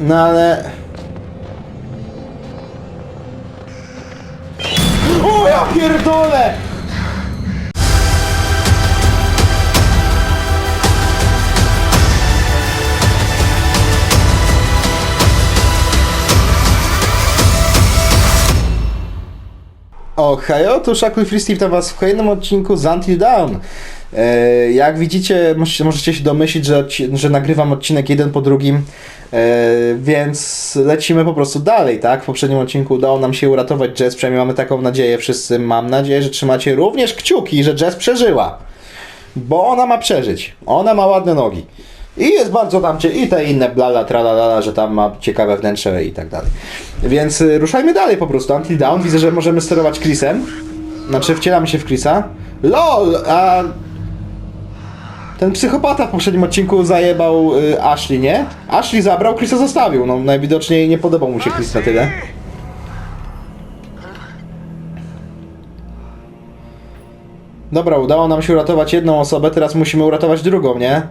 No ale... O ja pierdolę! O, hejo, tu Shaku i Steve to was w kolejnym odcinku z Until Dawn. E, jak widzicie, możecie, się domyślić, że, że nagrywam odcinek jeden po drugim, e, więc lecimy po prostu dalej, tak? W poprzednim odcinku udało nam się uratować Jess, przynajmniej mamy taką nadzieję wszyscy. Mam nadzieję, że trzymacie również kciuki, że Jess przeżyła. Bo ona ma przeżyć. Ona ma ładne nogi. I jest bardzo tam, i te inne blala, tralalala, że tam ma ciekawe wnętrze i tak dalej. Więc y, ruszajmy dalej po prostu. Until Down. Widzę, że możemy sterować Chrisem. Znaczy, wcielamy się w Chrisa. LOL! A... Ten psychopata w poprzednim odcinku zajebał y, Ashley, nie? Ashley zabrał, Chrisa zostawił. No, najwidoczniej nie podobał mu się Chris na tyle. Dobra, udało nam się uratować jedną osobę, teraz musimy uratować drugą, nie?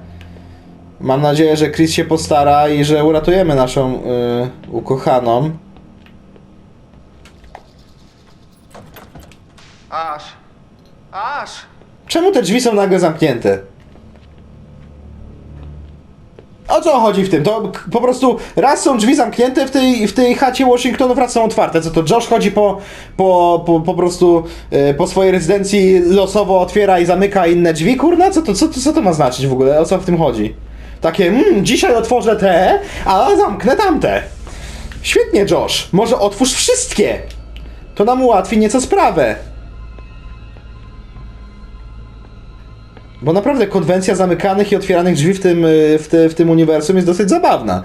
Mam nadzieję, że Chris się postara i że uratujemy naszą y, ukochaną. Aż. Aż. Czemu te drzwi są nagle zamknięte? O co chodzi w tym? To po prostu raz są drzwi zamknięte w tej, w tej chacie Washingtonów, raz są otwarte. Co to Josh chodzi po, po, po, po prostu y, po swojej rezydencji losowo otwiera i zamyka inne drzwi? Kurna, co to, co, co to ma znaczyć w ogóle? O co w tym chodzi? Takie, mm, dzisiaj otworzę te, a zamknę tamte. Świetnie, Josh. Może otwórz wszystkie. To nam ułatwi nieco sprawę. Bo naprawdę konwencja zamykanych i otwieranych drzwi w tym, y, w, te, w tym uniwersum jest dosyć zabawna.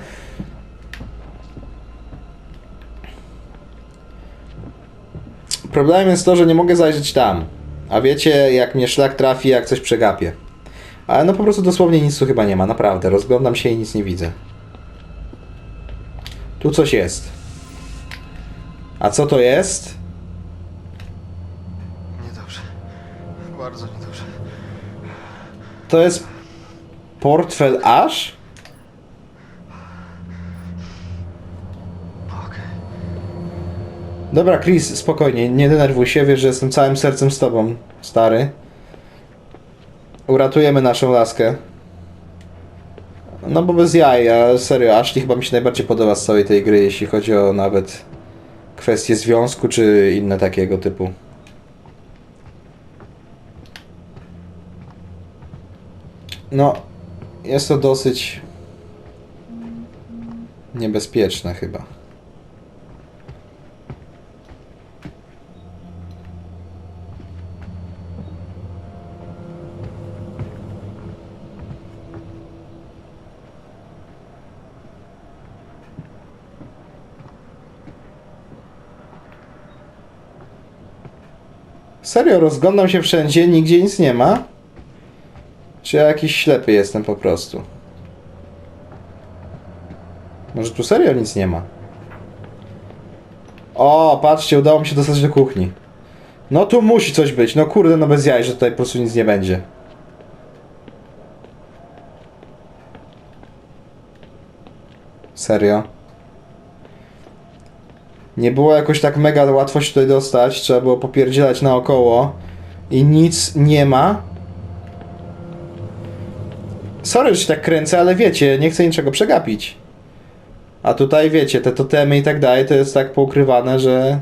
Problemem jest to, że nie mogę zajrzeć tam. A wiecie, jak mnie szlak trafi, jak coś przegapię. Ale no po prostu dosłownie nic tu chyba nie ma, naprawdę. Rozglądam się i nic nie widzę. Tu coś jest. A co to jest? Niedobrze. Bardzo niedobrze. To jest portfel? Okej. Dobra, Chris, spokojnie, nie denerwuj się, wiesz, że jestem całym sercem z tobą, stary. Uratujemy naszą laskę. No bo bez jaj, a serio, Ashley chyba mi się najbardziej podoba z całej tej gry, jeśli chodzi o nawet kwestie związku, czy inne takiego typu. No, jest to dosyć niebezpieczne chyba. Serio, rozglądam się wszędzie, nigdzie nic nie ma? Czy ja jakiś ślepy jestem po prostu? Może tu serio nic nie ma? O, patrzcie, udało mi się dostać do kuchni. No tu musi coś być. No kurde, no bez jaj, że tutaj po prostu nic nie będzie. Serio? Nie było jakoś tak mega łatwo się tutaj dostać. Trzeba było popierdzielać naokoło. I nic nie ma. Sorry, że się tak kręcę, ale wiecie, nie chcę niczego przegapić. A tutaj wiecie, te totemy i tak dalej, to jest tak poukrywane, że...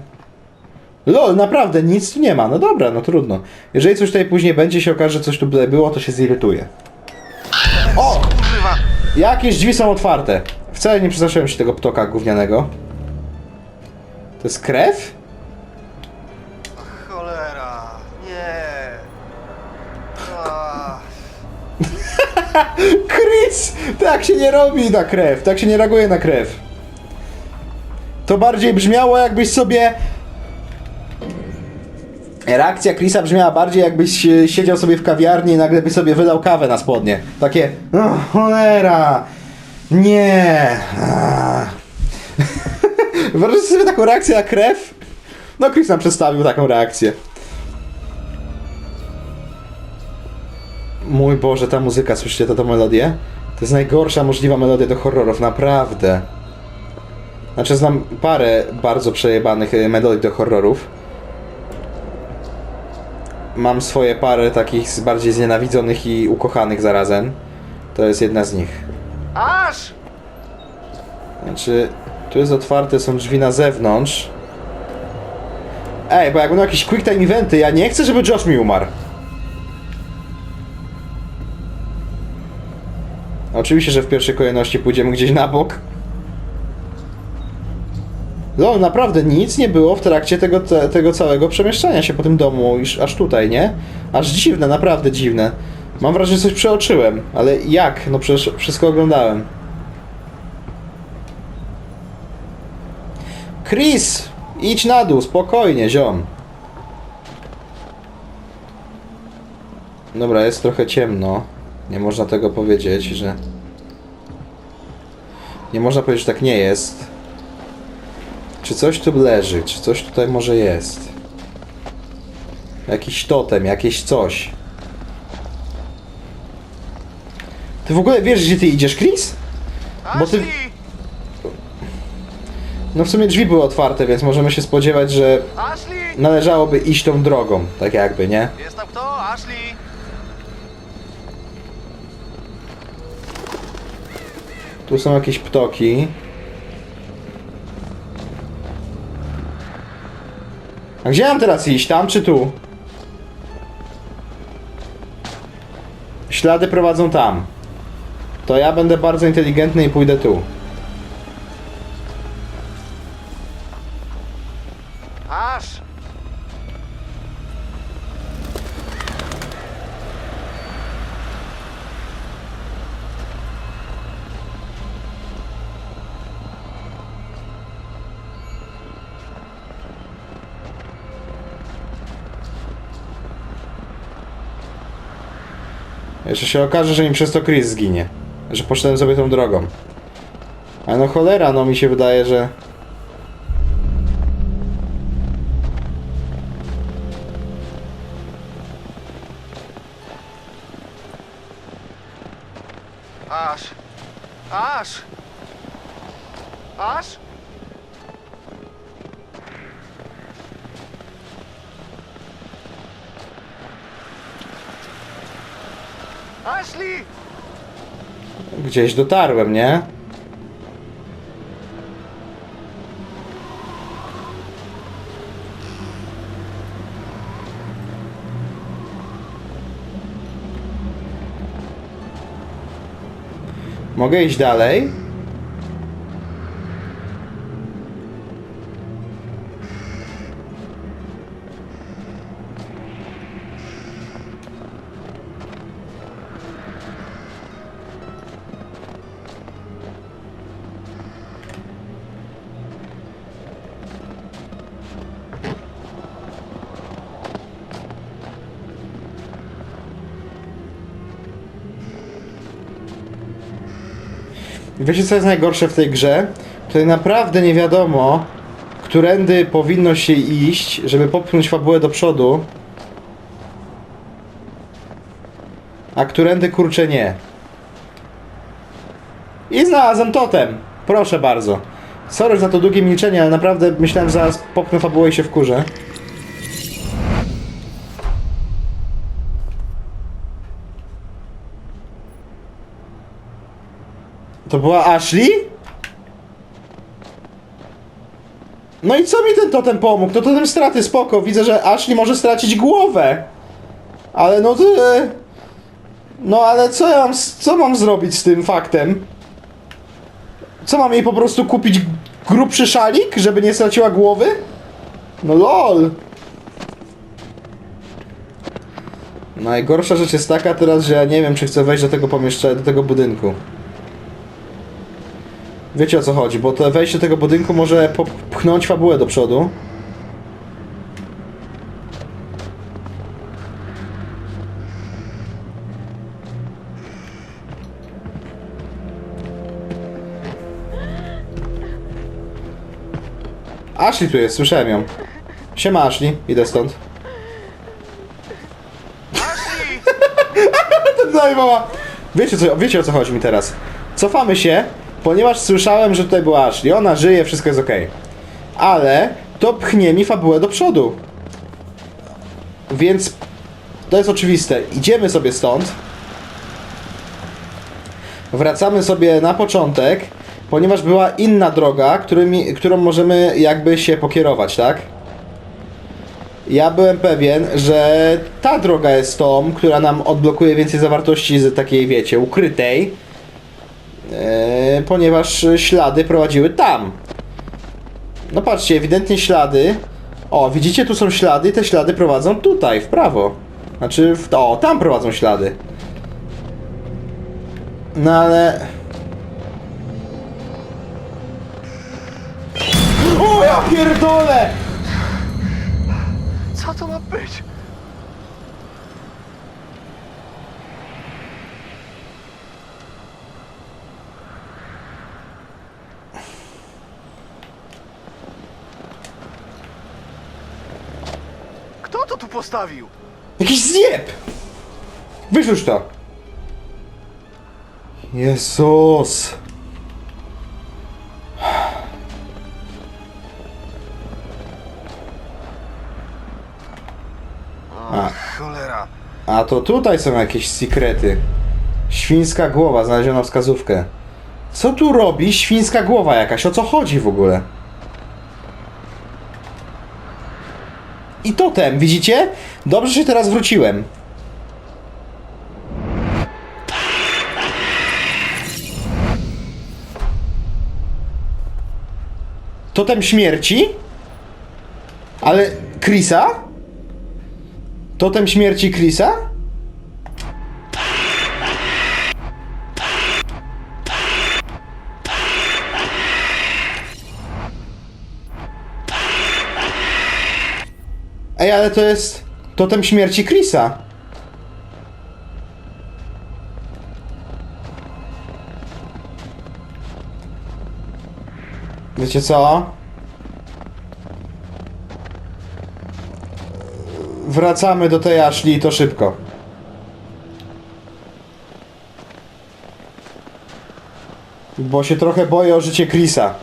Lol, naprawdę, nic tu nie ma. No dobra, no trudno. Jeżeli coś tutaj później będzie się okaże, że coś tu było, to się zirytuję. O! Kurwa. Jakieś drzwi są otwarte. Wcale nie przestraszyłem się tego ptoka gównianego. To jest krew? Chris! Tak się nie robi na krew, tak się nie reaguje na krew. To bardziej brzmiało jakbyś sobie... Reakcja Chrisa brzmiała bardziej jakbyś e, siedział sobie w kawiarni i nagle by sobie wylał kawę na spodnie. Takie, o cholera, nie. a". Wyobraźcie sobie taką reakcję na krew? No Chris nam przedstawił taką reakcję. Mój Boże, ta muzyka, słyszycie tę melodię? To jest najgorsza możliwa melodia do horrorów, naprawdę. Znaczy znam parę bardzo przejebanych y, metodek do horrorów. Mam swoje parę takich bardziej znienawidzonych i ukochanych zarazem. To jest jedna z nich. Aż! Znaczy, tu jest otwarte, są drzwi na zewnątrz. Ej, bo jak będą jakieś quick time eventy, ja nie chcę, żeby Josh mi umarł. Oczywiście, że w pierwszej kolejności pójdziemy gdzieś na bok. No, naprawdę nic nie było w trakcie tego, te, tego całego przemieszczania się po tym domu, już aż tutaj, nie? Aż dziwne, naprawdę dziwne. Mam wrażenie, że coś przeoczyłem, ale jak? No przecież wszystko oglądałem. Chris, idź na dół, spokojnie, ziom. Dobra, jest trochę ciemno. Nie można tego powiedzieć, że... Nie można powiedzieć, że tak nie jest. Czy coś tu leży? Czy coś tutaj może jest? Jakiś totem, jakieś coś. Ty w ogóle wiesz, gdzie ty idziesz, Chris? Bo ty-! No w sumie drzwi były otwarte, więc możemy się spodziewać, że należałoby iść tą drogą, tak jakby, nie? Jest Tu są jakieś ptoki. A gdzie mam teraz iść? Tam czy tu? Ślady prowadzą tam. To ja będę bardzo inteligentny i pójdę tu. Jeszcze się okaże, że mi przez to Chris zginie. Że poszedłem sobie tą drogą. Ale no cholera, no mi się wydaje, że... Gdzieś dotarłem, nie? Mogę iść dalej? Wiecie co jest najgorsze w tej grze? Tutaj naprawdę nie wiadomo, którędy powinno się iść, żeby popchnąć fabułę do przodu. A którędy kurczę nie. I znalazłem totem. Proszę bardzo. Sorry za to długie milczenie, ale naprawdę myślałem, że zaraz popchnę fabułę i się wkurzę. To była Ashley? No i co mi ten totem pomógł? No totem straty, spoko. Widzę, że Ashley może stracić głowę. Ale no to... No ale co ja mam, co mam zrobić z tym faktem? Co mam jej po prostu kupić grubszy szalik, żeby nie straciła głowy? No lol. Najgorsza rzecz jest taka teraz, że ja nie wiem, czy chcę wejść do tego pomieszczenia, do tego budynku. Wiecie o co chodzi, bo to wejście tego budynku może popchnąć fabułę do przodu. Ashley tu jest, słyszałem ją. Siema Ashley, idę stąd. Ashley! Daj mama! Wiecie, co, wiecie o co chodzi mi teraz. Cofamy się ponieważ słyszałem, że tutaj była Ashley. Ona żyje, wszystko jest ok. Ale to pchnie mi fabułę do przodu. Więc to jest oczywiste. Idziemy sobie stąd. Wracamy sobie na początek, ponieważ była inna droga, którymi, którą możemy jakby się pokierować, tak? Ja byłem pewien, że ta droga jest tą, która nam odblokuje więcej zawartości z takiej, wiecie, ukrytej, ponieważ ślady prowadziły tam. No patrzcie, ewidentnie ślady. O, widzicie, tu są ślady, te ślady prowadzą tutaj, w prawo. Znaczy, w, o, tam prowadzą ślady. No ale... O, ja pierdolę! Co to ma być? Postawił? Jakiś zjeb! Wyrzuć to! Jezus! A. Cholera. A to tutaj są jakieś sekrety. Świńska głowa, znaleziono wskazówkę. Co tu robi świńska głowa jakaś? O co chodzi w ogóle? I totem, widzicie? Dobrze się teraz wróciłem. Totem śmierci? Ale Chrisa? Totem śmierci Chrisa? Ej, ale to jest totem śmierci Chrisa. Wiecie co? Wracamy do tej Ashley i to szybko. Bo się trochę boję o życie Chrisa.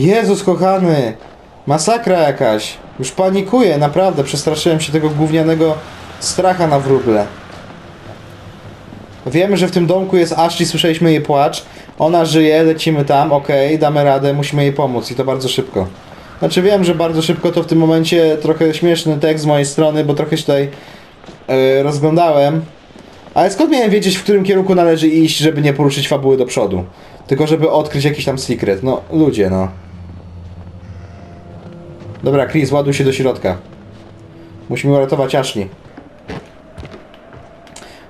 Jezus kochany! Masakra jakaś! Już panikuję, naprawdę. Przestraszyłem się tego gównianego stracha na wróble. Wiemy, że w tym domku jest Ashley, słyszeliśmy jej płacz. Ona żyje, lecimy tam, okej, damy radę, musimy jej pomóc i to bardzo szybko. Znaczy wiem, że bardzo szybko to w tym momencie trochę śmieszny tekst z mojej strony, bo trochę się tutaj yy, rozglądałem. Ale skąd miałem wiedzieć, w którym kierunku należy iść, żeby nie poruszyć fabuły do przodu? Tylko żeby odkryć jakiś tam secret. No, ludzie, no. Dobra, Chris, ładuj się do środka. Musimy uratować Ashley.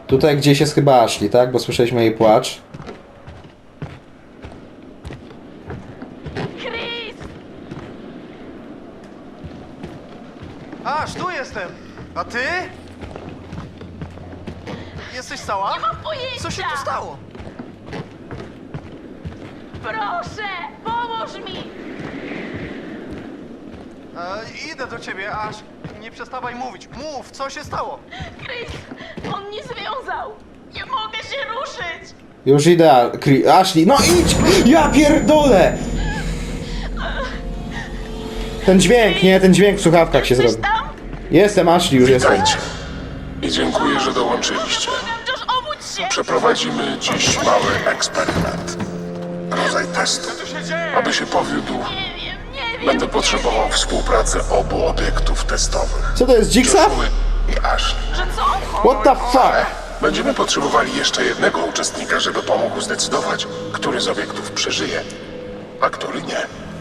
Tutaj gdzieś jest chyba Ashley, tak? Bo słyszeliśmy jej płacz. Chris! Aż, tu jestem! A ty? Jesteś cała? Nie mam pojęcia! Co się tu stało? Proszę, pomóż mi! E, idę do ciebie, aż nie przestawaj mówić. Mów, co się stało? Chris, on mnie związał! Nie mogę się ruszyć! Już idę, Chri- Ashley. No idź! Ja pierdolę! Ten dźwięk, nie? Ten dźwięk w słuchawkach się Jesteś zrobi. tam? Jestem Ashley, już jestem. Witajcie. I dziękuję, że dołączyliście. Błagam, Josh, obudź się! Przeprowadzimy dziś mały eksperyment. Rodzaj testu. Aby się powiódł, będę potrzebował współpracy obu obiektów testowych. Co to jest, Jigsaw? Joshua i Ashley. Że co? What the fuck? Będziemy potrzebowali jeszcze jednego uczestnika, żeby pomógł zdecydować, który z obiektów przeżyje, a który nie.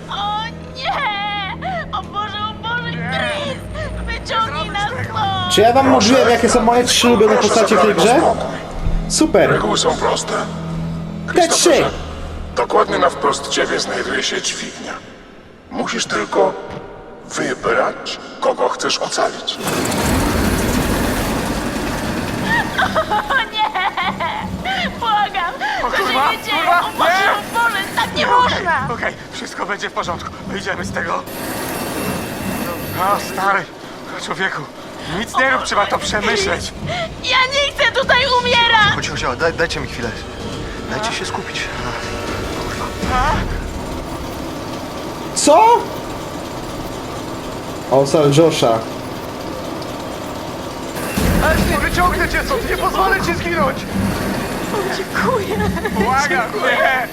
O nie! O Boże, o Boże, Chris! Wyciągnij nas stąd! Czy ja wam mówiłem, jakie są moje trzy ulubione Proszę postacie w tej zabrać grze? spokój. Super. Reguły są proste. Te trzy. Christopherze, Dokładnie na wprost ciebie znajduje się dźwignia. Musisz tylko wybrać, kogo chcesz ocalić. Błagam! To się kurwa, nie dzieje! kurwa, O Boże, nie! o Boże, tak nie można! Okej, wszystko będzie w porządku. Wyjdziemy z tego. A, stary, człowieku, Nic nie rób, trzeba to przemyśleć. Ja nie chcę tutaj umierać! Chodź, chodź, daj, dajcie mi chwilę. Dajcie się skupić. Kurwa. Co? O, sal Josha. Ashley, wyciągnę cię stąd, nie pozwolę ci zginąć! Dziękuję. Błagam, nie!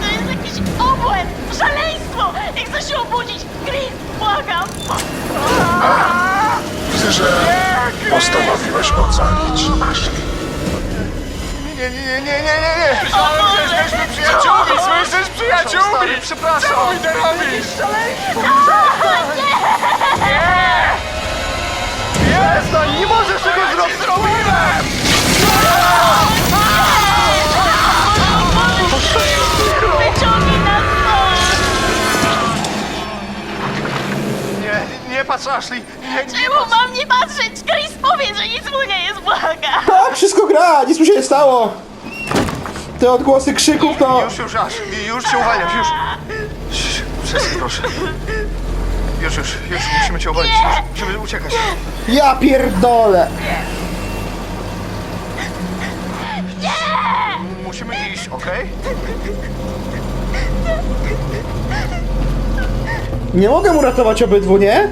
To jest jakiś obłęd! Szaleństwo! Nie chcę się obudzić! Chris, błagam! Widzę, że postanowiłeś ocalić Ashley. Nie, nie, nie, nie, nie, nie, Boże! Jesteśmy przyjaciółmi, słyszysz, przyjaciółmi! Przepraszam! Co to robisz? Nie! Przestań, nie możesz tego zrobić! Zrobiłem! Wyciągnij nas stąd! Nie, nie patrz, Ashley! Czemu mam nie patrzeć? Chris, powiedz, że nic mu nie jest, błagam! Tak, wszystko gra, nic mu się nie stało. Te odgłosy krzyków, to... Już, już, aż, już się uwalniasz, już! Przestań, proszę. Już, już, już, musimy cię uwolnić, już, musimy uciekać. Ja pierdolę. Musimy iść, okej? Nie mogę mu ratować obydwu, nie?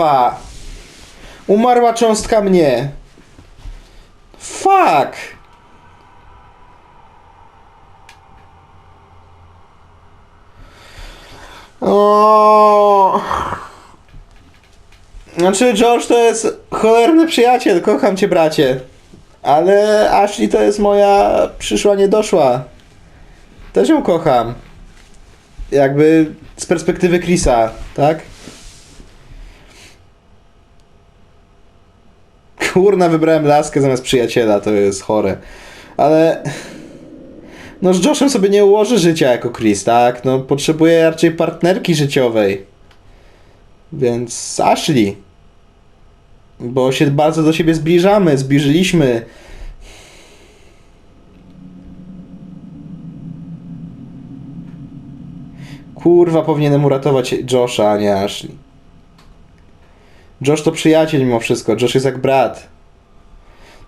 Kurwa! Umarła cząstka mnie. Fuck! O. Znaczy, George to jest cholerny przyjaciel, kocham cię, bracie. Ale Ashley to jest moja przyszła niedoszła. Też ją kocham. Jakby z perspektywy Chrisa, tak? Kurna, wybrałem laskę zamiast przyjaciela, to jest chore. Ale... No z Joshem sobie nie ułoży życia jako Chris, tak? No potrzebuje raczej partnerki życiowej. Więc Ashley. Bo się bardzo do siebie zbliżamy, zbliżyliśmy. Kurwa, powinienem uratować Josha, a nie Ashley. Josh to przyjaciel mimo wszystko. Josh jest jak brat.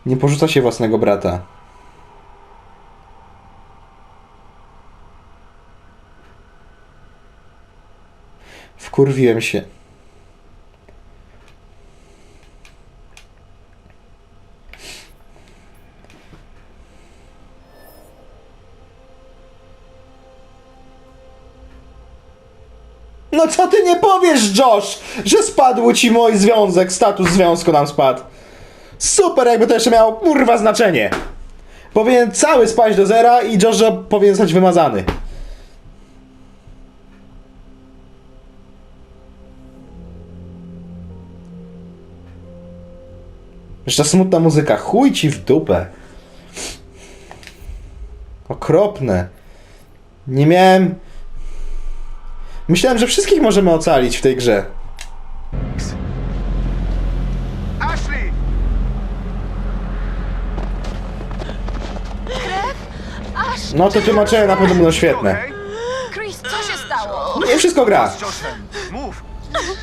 Nie porzuca się własnego brata. Wkurwiłem się. No co ty nie powiesz, Josh, że spadł ci mój związek, status związku nam spadł. Super, jakby to jeszcze miało kurwa znaczenie. Powinien cały spaść do zera i Josh powinien zostać wymazany. Jeszcze smutna muzyka, chuj ci w dupę. Okropne. Nie miałem... Myślałem, że wszystkich możemy ocalić w tej grze. Ashley! Aż No to tłumaczenia na pewno będą świetne. Okej? Chris, co się stało? Nie wszystko gra. Z Joshem, mów!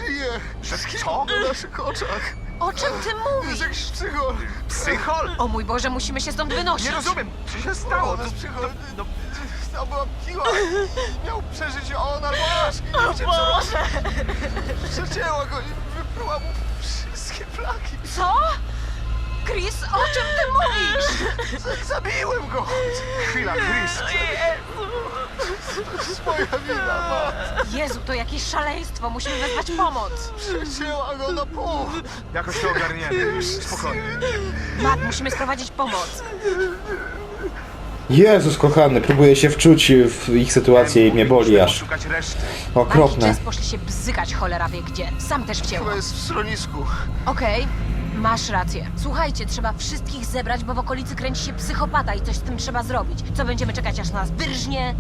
Żyję! Że co? Na naszych oczach. O czym ty mówisz? Jak szczychol. Psychol? O mój Boże, musimy się stąd wynosić. Nie rozumiem, co się stało? No, Nasz szczychol. no, Tam była piła. Miał przeżyć on albo aż. I O nie przecięła go i wypruła mu wszystkie plaki. Co? Chris, o czym ty mówisz? Zabiłem go. chwila, Chris! To jest moja wina, mat. Jezu, to jakieś szaleństwo. Musimy wezwać pomoc. Przecięła go na pół. Jakoś to ogarniemy. Spokojnie. Matt, musimy sprowadzić pomoc. Jezus kochany, próbuję się wczuć w ich sytuację i mnie boli aż. Szukać reszty. A Okropne. Jess poszli się bzykać cholera wie gdzie. Sam też wcięło. Chyba jest w schronisku. Okej, masz rację. Słuchajcie, trzeba wszystkich zebrać, bo w okolicy kręci się psychopata i coś z tym trzeba zrobić. Co będziemy czekać aż nas wyrżnie?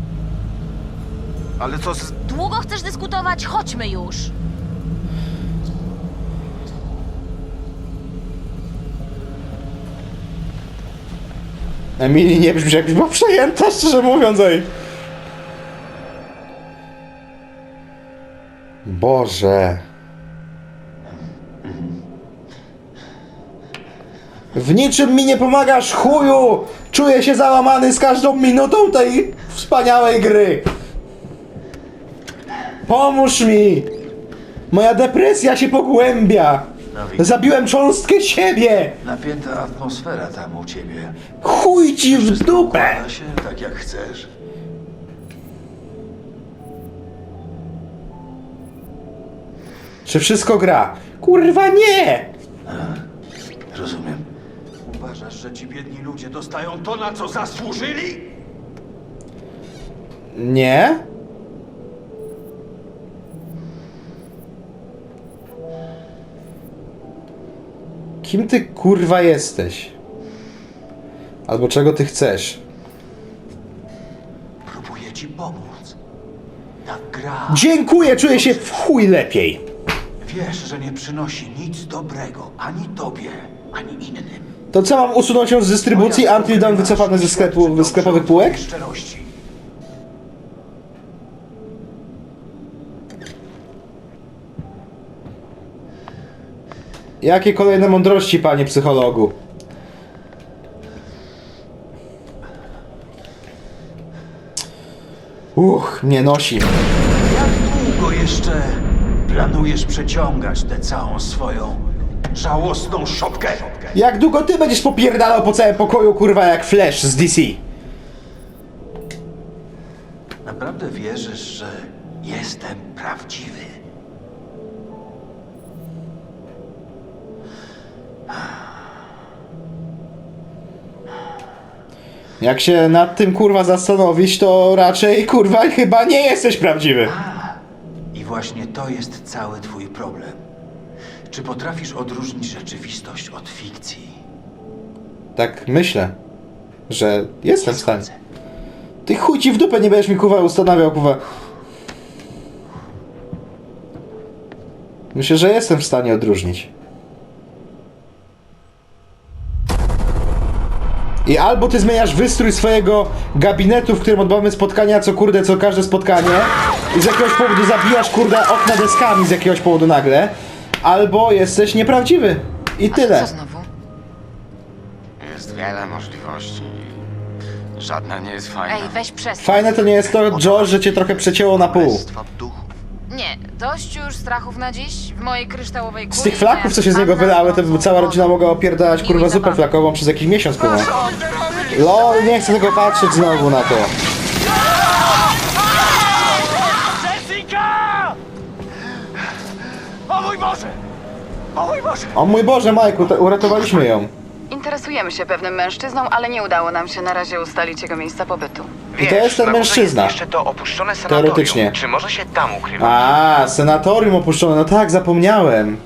Ale co z... Długo chcesz dyskutować? Chodźmy już. Emily nie brzmi jakbyś była przejęta, szczerze mówiąc, ej. Boże. W niczym mi nie pomagasz, chuju! Czuję się załamany z każdą minutą tej wspaniałej gry. Pomóż mi! Moja depresja się pogłębia. Zabiłem cząstkę siebie! Napięta atmosfera tam u ciebie. Chuj ci w Wszystko dupę! układa się tak jak chcesz. Czy wszystko gra? Kurwa nie! Rozumiem. Uważasz, że ci biedni ludzie dostają to, na co zasłużyli? Nie? Kim ty kurwa jesteś? Albo czego ty chcesz? Próbuję ci pomóc. Ta gra, Dziękuję, czuję się w chuj lepiej. wiesz, że nie przynosi nic dobrego ani tobie, ani innym. To co mam usunąć ją z dystrybucji Until Dawn wycofane ze sklepu, ze sklepowych półek? Szczerości. Jakie kolejne mądrości, panie psychologu? Uch, mnie nosi. Jak długo jeszcze planujesz przeciągać tę całą swoją żałosną szopkę? Jak długo ty będziesz popierdalał po całym pokoju, kurwa, jak Flash z DC? Naprawdę wierzysz, że jestem prawdziwy? Jak się nad tym, kurwa, zastanowić, to raczej, kurwa, chyba nie jesteś prawdziwy. I właśnie to jest cały twój problem. Czy potrafisz odróżnić rzeczywistość od fikcji? Tak myślę, że jestem w stanie. Ty chuj ci w dupę nie będziesz mi, kurwa, ustanawiał, kurwa. Myślę, że jestem w stanie odróżnić. I albo ty zmieniasz wystrój swojego gabinetu, w którym odbywamy spotkania, co kurde, co każde spotkanie i z jakiegoś powodu zabijasz, kurde, okna deskami z jakiegoś powodu nagle, albo jesteś nieprawdziwy. I tyle. Co znowu? Jest wiele możliwości. Żadna nie jest fajna. Ej, weź przestań. Fajne to nie jest to, Josh, że cię trochę przecięło na pół. Królestwa duchów. Nie, dość już strachów na dziś w mojej kryształowej kuli. Z tych flaków, co się z niego wylały, to by cała rodzina mogła opierdalać kurwa zupę flakową przez jakiś miesiąc kurwa. Lol, nie chcę tego patrzeć znowu na to. Jessica! O mój Boże! O mój Boże! O mój Boże, Majku, to uratowaliśmy ją. Interesujemy się pewnym mężczyzną, ale nie udało nam się na razie ustalić jego miejsca pobytu. I to jest ten na górze mężczyzna. Jest jeszcze to opuszczone sanatorium. Teoretycznie. Czy może się tam ukrywać? A, senatorium opuszczone, no tak, zapomniałem.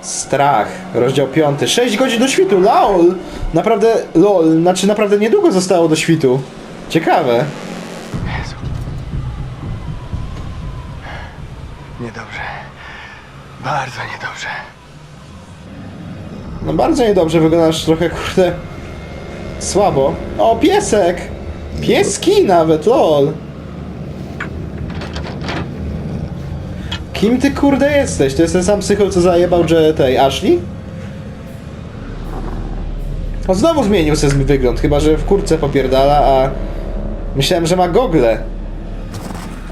Strach, rozdział 5. 6 godzin do świtu, lol! Naprawdę, lol, znaczy naprawdę niedługo zostało do świtu. Ciekawe. Jezu. Niedobrze. Bardzo niedobrze. No bardzo niedobrze, wyglądasz trochę, kurde, słabo. O, piesek! Pieski nawet, lol. Kim ty kurde jesteś? To jest ten sam psychol, co zajebał, że tej Ashley? O, znowu zmienił sobie wygląd, chyba że w kurce popierdala, a myślałem, że ma gogle.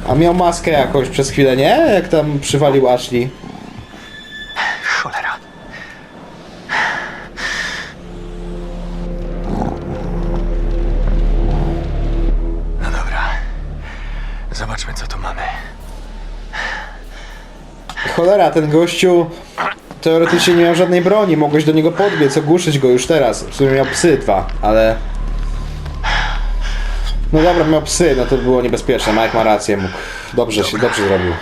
A miał maskę jakąś przez chwilę, nie? Jak tam przywalił Ashley. Ten gościu teoretycznie nie miał żadnej broni, mogłeś do niego podbiec, ogłuszyć go już teraz. W sumie miał psy dwa, ale... No dobra, miał psy, no to było niebezpieczne, Mike ma rację, mógł... Dobrze się, dobrze zrobił.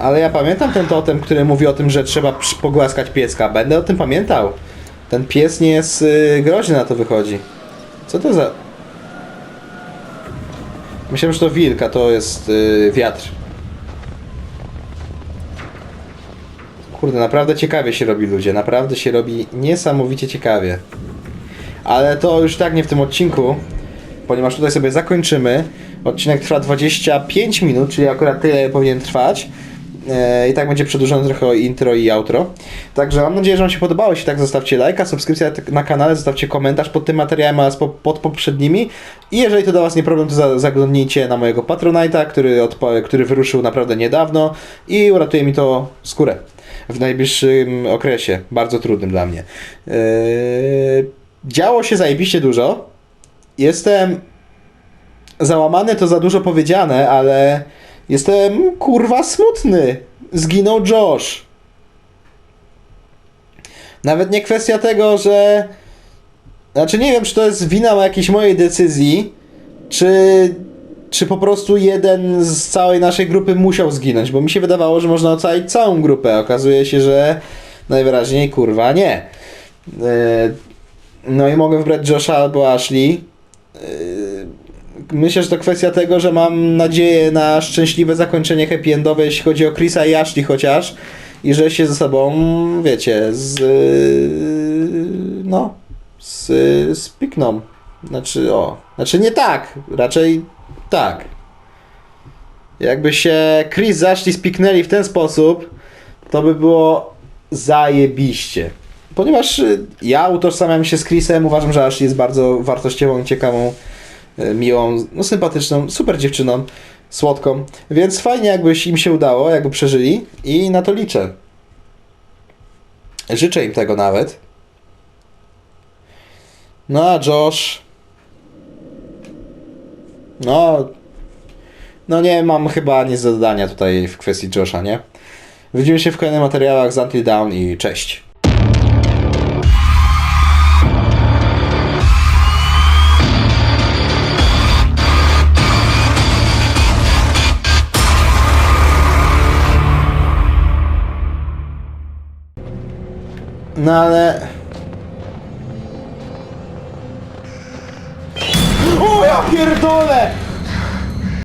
Ale ja pamiętam ten totem, który mówi o tym, że trzeba pogłaskać pieska. Będę o tym pamiętał. Ten pies nie jest y, groźny na to wychodzi. Co to za... Myślałem, że to wilk, a to jest yy, wiatr. Kurde, naprawdę ciekawie się robi ludzie, naprawdę się robi niesamowicie ciekawie. Ale to już tak nie w tym odcinku, ponieważ tutaj sobie zakończymy. Odcinek trwa 25 minut, czyli akurat tyle powinien trwać. E, I tak będzie przedłużone trochę intro i outro. Także mam nadzieję, że Wam się podobało. Jeśli tak, zostawcie lajka, subskrypcję na kanale, zostawcie komentarz pod tym materiałem oraz po, pod poprzednimi. I jeżeli to dla Was nie problem, to za, zaglądnijcie na mojego Patronite'a, który, który wyruszył naprawdę niedawno i uratuje mi to skórę w najbliższym okresie. Bardzo trudnym dla mnie. E, działo się zajebiście dużo. Jestem załamany to za dużo powiedziane, ale jestem kurwa smutny. Zginął Josh. Nawet nie kwestia tego, że. Znaczy nie wiem, czy to jest wina jakiejś mojej decyzji, czy, czy po prostu jeden z całej naszej grupy musiał zginąć, bo mi się wydawało, że można ocalić całą grupę. Okazuje się, że najwyraźniej kurwa nie. Yy, no i mogę wybrać Josha albo Ashley. Myślę, że to kwestia tego, że mam nadzieję na szczęśliwe zakończenie happy endowe, jeśli chodzi o Chrisa i Ashley chociaż. I że się ze sobą, wiecie, z... no, z, spikną. Znaczy, o, znaczy nie tak, raczej tak. Jakby się Chris z Ashley spiknęli w ten sposób, to by było zajebiście. Ponieważ ja utożsamiam się z Chrisem, uważam, że Ashley jest bardzo wartościową, ciekawą, miłą, no sympatyczną, super dziewczyną, słodką. Więc fajnie jakbyś im się udało, jakby przeżyli i na to liczę. Życzę im tego nawet. No a Josh... No... No nie mam chyba nic do dodania tutaj w kwestii Josha, nie? Widzimy się w kolejnych materiałach z Until Down i cześć. No ale... O ja pierdolę!